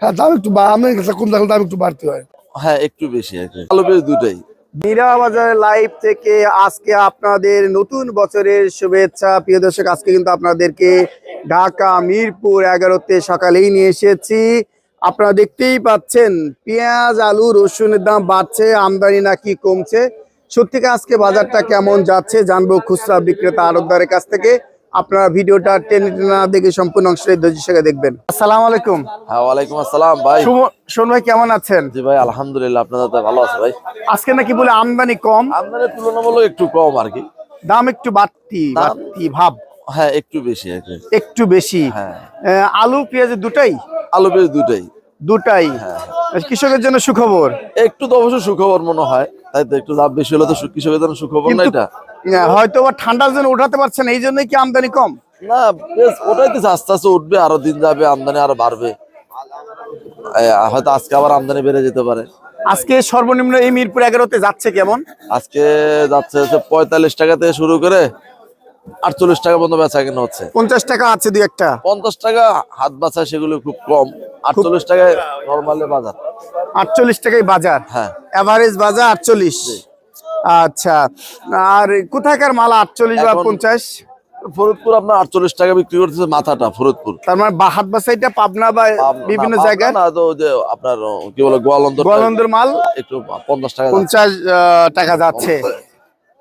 হ্যাঁ দাম একটু বা- আমাদের কাছে কম থাকলে দাম একটু বাড়তে হয়। হ্যাঁ একটু বেশি আলু পেঁয়াজ দুটাই। মীরা বাজার লাইভ থেকে আজকে আপনাদের নতুন বছরের শুভেচ্ছা। প্রিয় দর্শক আজকে কিন্তু আপনাদেরকে ঢাকা মিরপুর এগারোতে সকালেই নিয়ে এসেছি। আপনারা দেখতেই পাচ্ছেন পেঁয়াজ আলু রসুনের দাম বাড়ছে আমদানি নাকি কমছে। সত্যিকার আজকে বাজারটা কেমন যাচ্ছে জানব খুচরা বিক্রেতা আড়তদারের কাছ থেকে। আপনারা ভিডিওটা টেনে না দেখে সম্পূর্ণ অংশে ধৈর্য দেখবেন। আসসালামু আলাইকুম। হ্যাঁ ওয়ালাইকুম আসসালাম ভাই। শোন ভাই কেমন আছেন? জি ভাই আলহামদুলিল্লাহ আপনাদের তো ভালো আছে ভাই। আজকে নাকি বলে আমদানি কম? আমদানি তুলনামূলক একটু কম আর কি। দাম একটু বাড়তি বাড়তি ভাব। হ্যাঁ একটু বেশি একটু বেশি। হ্যাঁ। আলু পেঁয়াজ দুটাই? আলু পেঁয়াজ দুটাই। দুটাই। হ্যাঁ। কৃষকের জন্য সুখবর? একটু তো অবশ্য সুখবর মনে হয় তাই তো একটু দাম বেশি হলে তো কৃষকের জন্য সুখবর না এটা? হয়তো বা ঠান্ডার জন্য উঠাতে পারছেন এই জন্যই কি আমদানি কম? না বেশ ওটাই তো আস্তে আস্তে উঠবে আরও দিন যাবে আমদানি আরও বাড়বে। হয়তো আজকে আবার আমদানি বেড়ে যেতে পারে। আজকে সর্বনিম্ন এই মিরপুর এগারোতে যাচ্ছে কেমন? আজকে যাচ্ছে হচ্ছে পঁয়তাল্লিশ টাকা থেকে শুরু করে আটচল্লিশ টাকা পর্যন্ত বেচা কেনা হচ্ছে। পঞ্চাশ টাকা আছে দুই একটা। পঞ্চাশ টাকা হাত বাছা সেগুলো খুব কম। আটচল্লিশ টাকায় নর্মালি বাজার। আটচল্লিশ টাকায় বাজার। হ্যাঁ। এভারেজ বাজার আটচল্লিশ। আচ্ছা। আর কোথাকার মাল? আটচল্লিশ বা পঞ্চাশ? ফরিদপুর আপনার আটচল্লিশ টাকা বিক্রি করতেছে মাথাটা ফরিদপুর। তার মানে বাহাত বাসাইটা পাবনা বা বিভিন্ন জায়গায় না তো যে আপনার কি বলে গোয়ালন্দ গোয়ালন্দের মাল? একটু পঞ্চাশ টাকা পঞ্চাশ টাকা যাচ্ছে।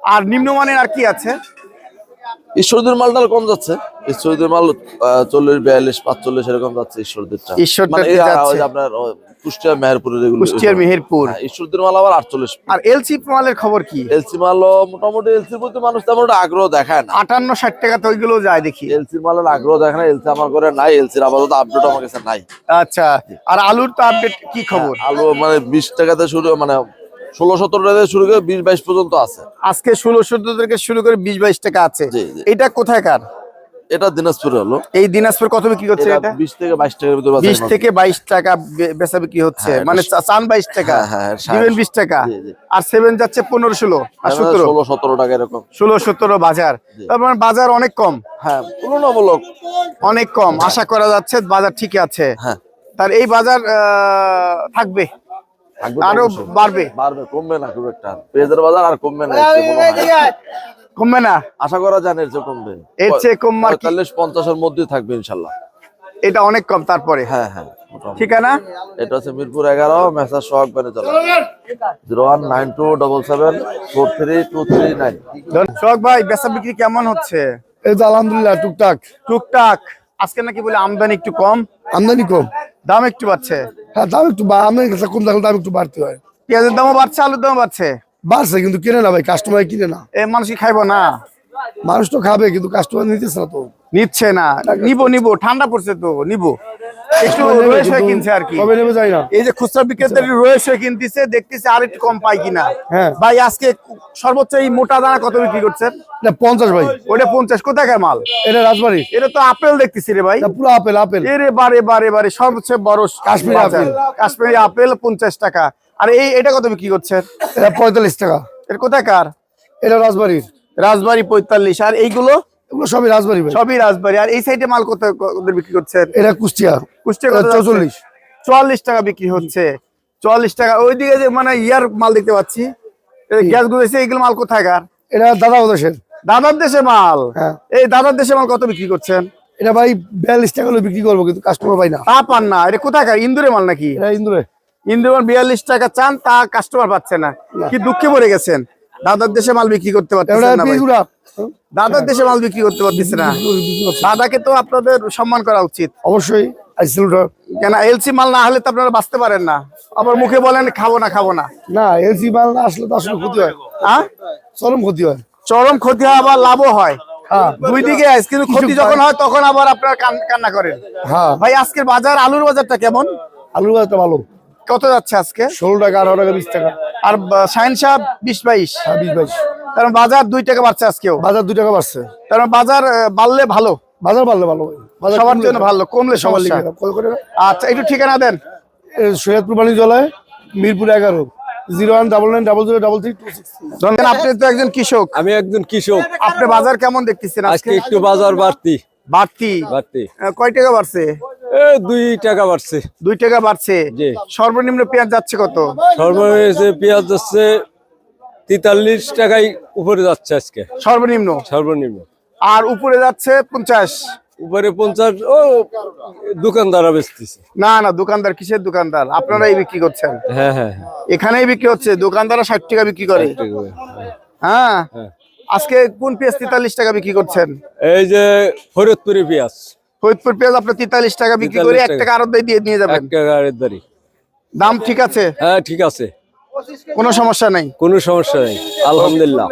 আর নিম্নমানের আর কি আছে? ঈশ্বরদের মালটা কম যাচ্ছে? ঈশ্বরদের মাল চল্লিশ বিয়াল্লিশ পাঁচচল্লিশ এরকম যাচ্ছে ঈশ্বরদের মানে আপনার কুষ্টিয়া মেহেরপুরের এগুলো কুষ্টিয়ার মেহেরপুর। হ্যাঁ, ঈশ্বরদের মাল আবার আটচল্লিশ। আর এলসি মালের খবর কি? এলসি মাল মোটামুটি এলসির প্রতি মানুষ তেমন একটা আগ্রহ দেখায় না। আটান্ন ষাট টাকা তো ওইগুলো যায় দেখি। এলসির মালের আগ্রহ দেখে না এলসি আমার ঘরে নাই এলসির আপাতত আপডেট আমার কাছে নাই। আচ্ছা আর আলুর তো আপডেট কি খবর? আলু মানে বিশ টাকাতে শুরু মানে ষোলো সতেরো টাকা থেকে শুরু করে বিশ বাইশ পর্যন্ত আছে। আজকে ষোলো সতেরো থেকে শুরু করে বিশ বাইশ টাকা আছে। এটা কোথায়কার এটা দিনাজপুরে হলো। এই দিনাজপুর কত বিক্রি এটা বিশ থেকে টাকার ভিতরে বিশ থেকে বাইশ টাকা বে- বেচা বিক্রি হচ্ছে। হ্যাঁ, মানে চান বাইশ টাকা। হ্যাঁ, হ্যাঁ, ষাট। দিবেন বিশ টাকা। আর সেভেন যাচ্ছে পনেরো ষোলো আর আমাদের সতেরো। ষোলো সতেরো টাকা এরকম। ষোলো সতেরো বাজার তার মানে বাজার অনেক কম। হ্যাঁ তুলনামূলক। অনেক কম। আশা করা যাচ্ছে বাজার ঠিকই আছে। হ্যাঁ। তার এই বাজার আহ, থাকবে? আরও বাড়বে। বাড়বে কমবে না খুব একটা। পেঁয়াজের বাজার আর কমবে না। কমবে না? আশা করা যায় এর চেয়ে কমবে। এর চেয়ে কম? পঁয়তাল্লিশ পঞ্চাশের মধ্যে থাকবে ইনশাল্লাহ। এটা অনেক কম তারপরে। হ্যাঁ হ্যাঁ ঠিকানা? এটা হচ্ছে মিরপুর এগারো মেসার সোহাগ বানে চলা। Zero one nine two double seven four three two three nine. Sohag ভাই বেচা বিক্রি কেমন হচ্ছে? এই তো আলহামদুলিল্লাহ টুকটাক। টুকটাক। আজকে নাকি বলে আমদানি একটু কম? আমদানি কম। দাম একটু বাড়ছে। হ্যাঁ দাম একটু বা- আমাদের কাছে কম থাকলে দাম একটু বাড়তে হয়। পেঁয়াজের দামও বাড়ছে আলুর দামও বাড়ছে। বাড়ছে কিন্তু কিনে না ভাই কাস্টমার কিনে না। এ মানুষ কি খাইবো না? মানুষ তো খাবে কিন্তু কাস্টমার নিতেছে না তো। নিচ্ছে না। নিবো নিবো ঠান্ডা পড়ছে তো নিবো। একটু নেবে রয়েস কিন্তু কিনছে আর কি। কবে নেবে যাই না। এই যে খুচরা বিক্রেতা রয়েস কিনতেছে দেখতেছে আর একটু কম পাই কিনা। হ্যাঁ। ভাই আজকে সর্বোচ্চ এই মোটা দানা কত বিক্রি করছেন এটা পঞ্চাশ ভাই। ওটা পঞ্চাশ। কোথাকার মাল? এটা রাজবাড়ি। এটা তো আপেল দেখতেছি রে ভাই। পুরো আপেল আপেল। এরে বারে বারে বারে সবচেয়ে বড় কাশ্মীরি। আপেল। কাশ্মীরি আপেল পঞ্চাশ টাকা। আর এই এটা কত বিক্রি করছেন এটা পঁয়তাল্লিশ টাকা। এর কোথাকার এটা রাজবাড়ির। রাজবাড়ি পঁয়তাল্লিশ। আর এইগুলো? এগুলো সবই রাজবাড়ি সবই রাজবাড়ি। আর এই সাইডে মাল কত বিক্রি করছেন? এটা কুষ্টিয়া। কুষ্টিয়া চৌচল্লিশ চুয়াল্লিশ টাকা বিক্রি হচ্ছে। চুয়াল্লিশ টাকা। ওইদিকে যে মানে ইয়ার মাল দেখতে পাচ্ছি গ্যাস গুজেছে মাল কোথাকার এটা দাদা ওদেশের দাদার দেশে মাল? হ্যাঁ। এই দাদার দেশে মাল কত বিক্রি করছেন? এটা ভাই বিয়াল্লিশ টাকা হলে বিক্রি করব কিন্তু কাস্টমার পাই না। তা পান না। এটা কোথাকার ইন্দুরে মাল নাকি? ইন্দুরে। ইন্দুরে মাল বিয়াল্লিশ টাকা চান তা কাস্টমার পাচ্ছে না। কি দুঃখে পড়ে গেছেন? দাদার দেশে মাল বিক্রি করতে এটা পারতেছেন না ভাই। দাদার দেশে মাল বিক্রি করতে পারতেছে না। দাদাকে তো আপনাদের সম্মান করা উচিত। অবশ্যই কেন এলসি মাল না হলে তো আপনারা বাঁচতে পারেন না। আবার মুখে বলেন খাব না খাব না। না এলসি মাল না আসলে তো আসলে ক্ষতি হয়। হ্যাঁ চরম ক্ষতি হয়। চরম ক্ষতি হয় আবার লাভও হয়। হ্যাঁ। দুই দিকে কিন্তু ক্ষতি যখন হয়। তখন আবার আপনারা কান্না করেন। হ্যাঁ। ভাই আজকের বাজার আলুর বাজারটা কেমন? আলু বাজারটা ভালো। কত যাচ্ছে আজকে? ষোলো টাকা আঠারো টাকা বিশ টাকা। আর শাহিন সাহেব বিশ বাইশ? হ্যাঁ বিশ বাইশ। কারণ বাজার দুই টাকা বাড়ছে আজকেও। বাজার দুই টাকা বাড়ছে। কারণ বাজার বাড়লে ভালো। বাজার বাড়লে ভালো। সবার জন্য ভালো। কমলে সবার করে। আচ্ছা একটু ঠিকানা দেন। সৈয়দপুর বাণী জলায় মিরপুর এগারো। Zero one double nine double zero double three two six আপনি তো একজন কৃষক। আমি একজন কৃষক। আপনি বাজার কেমন দেখতেছেন আজকে? একটু বাজার বাড়তি। বাড়তি। বাড়তি। কয় টাকা বাড়ছে? দুই টাকা বাড়ছে। দুই টাকা বাড়ছে। সর্বনিম্ন পেঁয়াজ যাচ্ছে কত? সর্বনিম্ন পেঁয়াজ যাচ্ছে তেতাল্লিশ টাকায় উপরে যাচ্ছে আজকে। সর্বনিম্ন? সর্বনিম্ন। আর উপরে যাচ্ছে পঞ্চাশ? উপরে পঞ্চাশ ও দোকানদাররা বেচতেছে। না না দোকানদার কিসের দোকানদার? আপনারাই বিক্রি করছেন? হ্যাঁ হ্যাঁ এখানেই বিক্রি হচ্ছে দোকানদাররা ষাট টাকা বিক্রি করে। হ্যাঁ? হ্যাঁ। আজকে কোন পেঁয়াজ তেতাল্লিশ টাকা বিক্রি করছেন? এই যে ফরিদপুরি পেঁয়াজ। ফরিদপুর পেঁয়াজ আপনার তেতাল্লিশ টাকা বিক্রি করে এক টাকা। আরও দিয়ে নিয়ে যাবেন। দাম ঠিক আছে? হ্যাঁ ঠিক আছে। কোনো সমস্যা নাই? কোনো সমস্যা নেই। আলহামদুলিল্লাহ।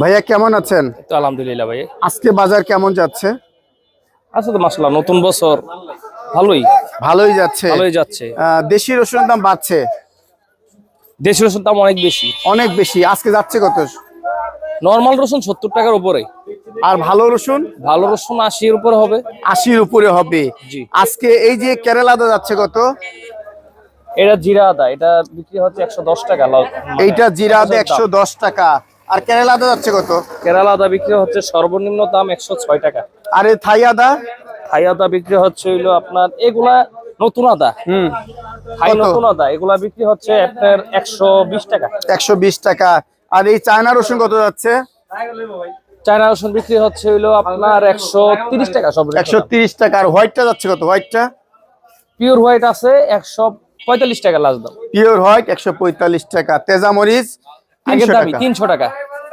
ভাইয়া কেমন আছেন? আলহামদুলিল্লাহ ভাই। আজকে বাজার কেমন যাচ্ছে? আচ্ছা তো মাসলা নতুন বছর। ভালোই। ভালোই যাচ্ছে। ভালোই যাচ্ছে। দেশি রসুনের দাম বাড়ছে? দেশি রসুন দাম অনেক বেশি। অনেক বেশি। আজকে যাচ্ছে কত? নর্মাল রসুন সত্তর টাকার উপরে। আর ভালো রসুন? ভালো রসুন আশির উপরে হবে। আশির উপরে হবে। আজকে এই যে কেরালাদা যাচ্ছে কত? এটা জিরা আদা এটা বিক্রি হচ্ছে একশো দশ টাকা মানে এইটা জিরা আদা একশো দশ টাকা। আর কেরালাদা যাচ্ছে কত? কেরালা আদা বিক্রি হচ্ছে সর্বনিম্ন দাম একশো ছয় টাকা। আর এই থাই আদা? থাই আদা বিক্রি হচ্ছে হইল আপনার এগুলা নতুন আদা। হুম। থাই নতুন আদা এগুলা বিক্রি হচ্ছে আপনার একশো বিশ টাকা। একশো বিশ টাকা। আর এই চায়না রসুন কত যাচ্ছে? চায়না রসুন বিক্রি হচ্ছে হইল আপনার একশো তিরিশ টাকা সব একশো তিরিশ টাকা। আর হোয়াইটটা যাচ্ছে কত? হোয়াইটটা? পিওর হোয়াইট আছে একশো পঁয়তাল্লিশ টাকা লাস্ট দাম। পিওর হোয়াইট একশো পঁয়তাল্লিশ টাকা। তেজা মরিচ তিনশো টাকা।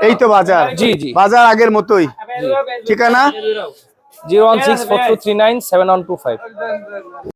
এই তো বাজার। জি, জি। বাজার আগের মতোই। ঠিকানা? Zero one six four two three nine seven one two five.